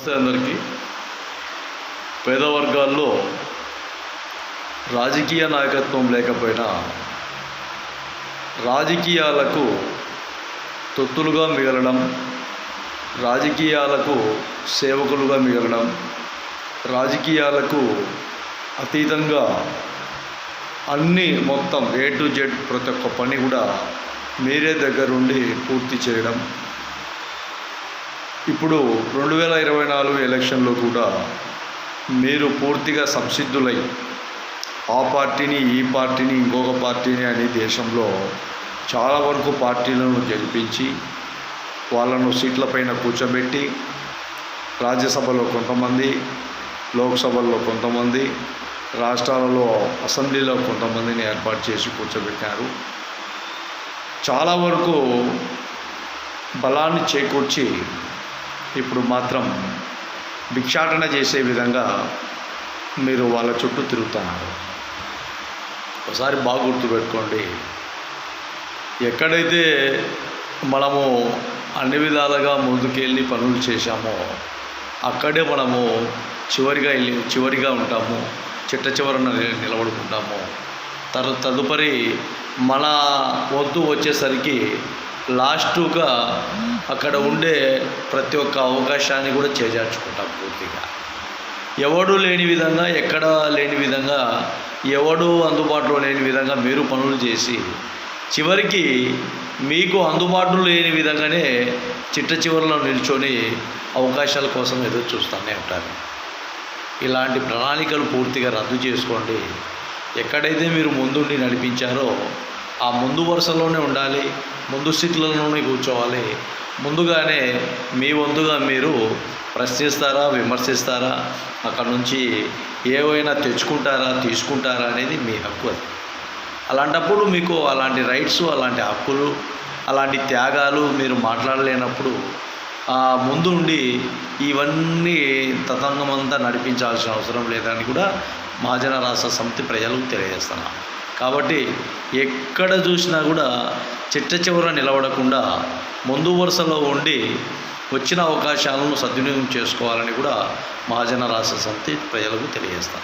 నమస్తే అందరికీ. పేద వర్గాల్లో రాజకీయ నాయకత్వం లేకపోయినా రాజకీయాలకు తొత్తులుగా మిగలడం రాజకీయాలకు సేవకులుగా మిగలడం రాజకీయాలకు అతీతంగా అన్నీ మొత్తం ఏ టు జెడ్ ప్రతి ఒక్క పని కూడా మీరే దగ్గరుండి పూర్తి చేయడం ఇప్పుడు రెండు వేల ఇరవై నాలుగు ఎలక్షన్లో కూడా మీరు పూర్తిగా సంసిద్ధులై ఆ పార్టీని ఈ పార్టీని ఇంకొక పార్టీని అని దేశంలో చాలా వరకు పార్టీలను గెలిపించి వాళ్ళను సీట్లపైన కూర్చోబెట్టి రాజ్యసభలో కొంతమంది లోక్సభలో కొంతమంది రాష్ట్రాలలో అసెంబ్లీలో కొంతమందిని ఏర్పాటు చేసి కూర్చోబెట్టారు. చాలా వరకు బలాన్ని చేకూర్చి ఇప్పుడు మాత్రం భిక్షాటన చేసే విధంగా మీరు వాళ్ళ చుట్టూ తిరుగుతున్నారు. ఒకసారి బాగా గుర్తుపెట్టుకోండి. ఎక్కడైతే మనము అన్ని విధాలుగా ముందుకెళ్ళి పనులు చేశామో అక్కడే మనము చివరిగా వెళ్ళి చివరిగా ఉంటాము చిట్ట చివరన నిలబడుకుంటాము. తరు తదుపరి మన వద్దు వచ్చేసరికి లాస్టుగా అక్కడ ఉండే ప్రతి ఒక్క అవకాశాన్ని కూడా చేజార్చుకుంటాం పూర్తిగా. ఎవడు లేని విధంగా ఎక్కడ లేని విధంగా ఎవడు అందుబాటులో లేని విధంగా మీరు పనులు చేసి చివరికి మీకు అందుబాటులో లేని విధంగానే చిట్ట చివరిలో నిల్చొని అవకాశాల కోసం ఎదురు చూస్తూనే ఉంటారు. ఇలాంటి ప్రణాళికలు పూర్తిగా రద్దు చేసుకోండి. ఎక్కడైతే మీరు ముందుండి నడిపించారో ఆ ముందు వరుసలోనే ఉండాలి ముందు సీట్లలోనే కూర్చోవాలి. ముందుగానే మీ వంతుగా మీరు ప్రశ్నిస్తారా విమర్శిస్తారా అక్కడ నుంచి ఏవైనా తెచ్చుకుంటారా తీసుకుంటారా అనేది మీ హక్కు అది. అలాంటప్పుడు మీకు అలాంటి రైట్స్ అలాంటి హక్కులు అలాంటి త్యాగాలు మీరు మాట్లాడలేనప్పుడు ముందు ఉండి ఇవన్నీ తతంగమంతా నడిపించాల్సిన అవసరం లేదని కూడా మహాజన రాష్ట్ర సమితి ప్రజలకు తెలియజేస్తున్నాను కాబట్టి ఎక్కడ చూసినా కూడా చిట్ట చివర నిలబడకుండా ముందు వరుసలో ఉండి వచ్చిన అవకాశాలను సద్వినియోగం చేసుకోవాలని కూడా మహాజన రాష్ట్ర సమితి ప్రజలకు తెలియజేస్తాం.